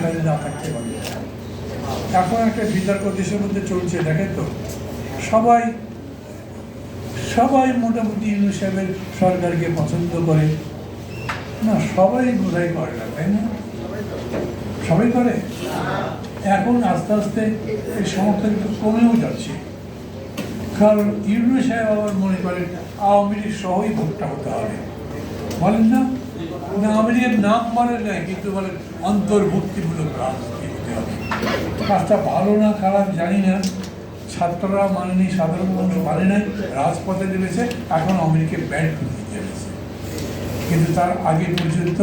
যেখানে না থাকতে পারে এখন একটা বিতর্ক দেশের মধ্যে চলছে, দেখেন তো। সবাই সবাই মোটামুটি ইউনু সরকারকে পছন্দ করে। না, সবাই বোধহয় করে না, তাই না? সবাই করে? এখন আস্তে আস্তে এই সমর্থন একটু কমেও যাচ্ছে। কারণ ইউনু আবার মনে করেন, আওয়ামী লীগ সহই ভোটটা হতে হবে। বলেন না? না আওয়ামী লীগের নাম বলেন না কিন্তু বলেন অন্তর্ভুক্তিমূলক রাজনীতি হতে হবে। কাজটা ভালো না খারাপ জানি না। ছাত্ররা মানেনি, সাধারণ মানুষ মানে নাই, রাজপথে নেমেছে, এখন আওয়ামী লীগকে করে দিতে হয়েছে কিন্তু তার আগে পর্যন্ত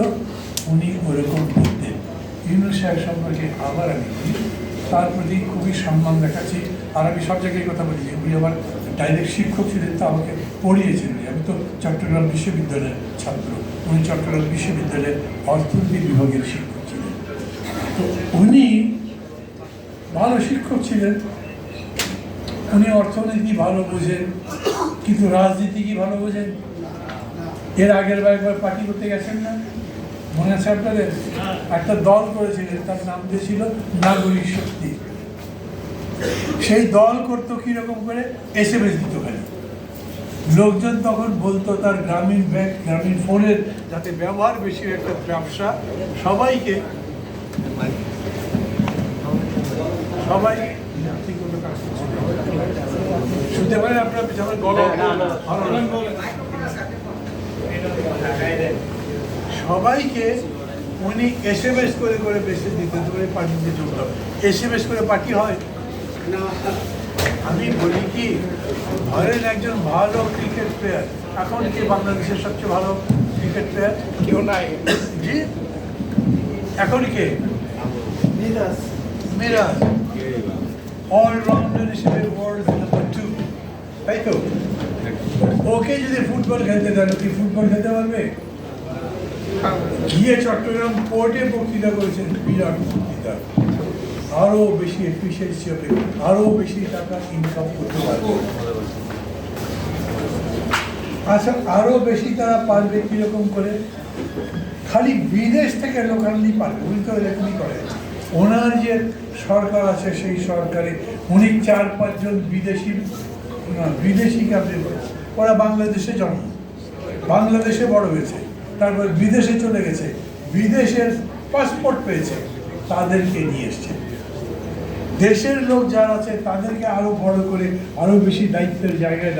উনি ওরকম করতেন। ইউনুস সাহেব সম্পর্কে আবার আমি বলি, তার প্রতি খুবই সম্মান দেখাচ্ছি। আর আমি সব জায়গায় কথা বলি উনি আমার ডাইরেক্ট শিক্ষক ছিলেন, তো আমাকে পড়িয়েছেন উনি। আমি তো চট্টগ্রাম বিশ্ববিদ্যালয়ের ছাত্র উনি চট্টগ্রাম বিশ্ববিদ্যালয়ের অর্থনীতি বিভাগের শিক্ষক ছিলেন। তো উনি ভালো শিক্ষক ছিলেন। উনি অর্থনীতি ভালো বোঝেন, কিন্তু রাজনীতি কি ভালো বোঝেন? এর আগের বার একবার পার্টি করতে গেছেন না? মনে আছে আপনাদের? একটা দল করেছিলেন, তার নাম দিয়েছিল নাগরিক শক্তি। সেই দল করতো কীরকম করে? এস এম এস দিত খালি। লোকজন তখন বলতো, তার গ্রামীণ ব্যাংক, গ্রামীণ ফোনের যাতে ব্যবহার বেশি একটা ব্যবসা। সবাইকে সবাই শুনতে পারেন আপনার পিছনে সবাইকে উনি এস এম এস করে করে বেশি দিতে পারে পার্টিতে যোগদান এস এম এস করে পার্টি হয়? আমি বলি কি ধরেন একজন ভালো ক্রিকেট প্লেয়ার এখন কি বাংলাদেশের সবচেয়ে ভালো ক্রিকেট প্লেয়ার কেউ নাই। জি? এখন কে? মিরাজ। অলরাউন্ডার হিসেবে ওয়ার্ল্ড নাম্বার টু তাই তো? ওকে যদি ফুটবল খেলতে দেন কি ফুটবল খেলতে পারবে? গিয়ে চট্টগ্রাম কোর্টে বক্তৃতা করেছেন বিরাট বক্তৃতা। আরও বেশি এফিসিয়েন্সি হবে আরও বেশি টাকা ইনকাম করতে পারবে। আচ্ছা আরও বেশি তারা পারবে কীরকম করে? খালি বিদেশ থেকে লোকালি পারবে, উনি তো এরকমই করে। ওনার যে সরকার আছে, সেই সরকারে উনি চার পাঁচজন বিদেশি বিদেশি আপনি ওরা বাংলাদেশে জন্ম, বাংলাদেশে বড় হয়েছে, তারপর বিদেশে চলে গেছে, বিদেশের পাসপোর্ট পেয়েছে, তাদেরকে নিয়ে এসছে। দেশের লোক যারা আছে তাদেরকে আরও বড় করে আরও বেশি দায়িত্বের জায়গায়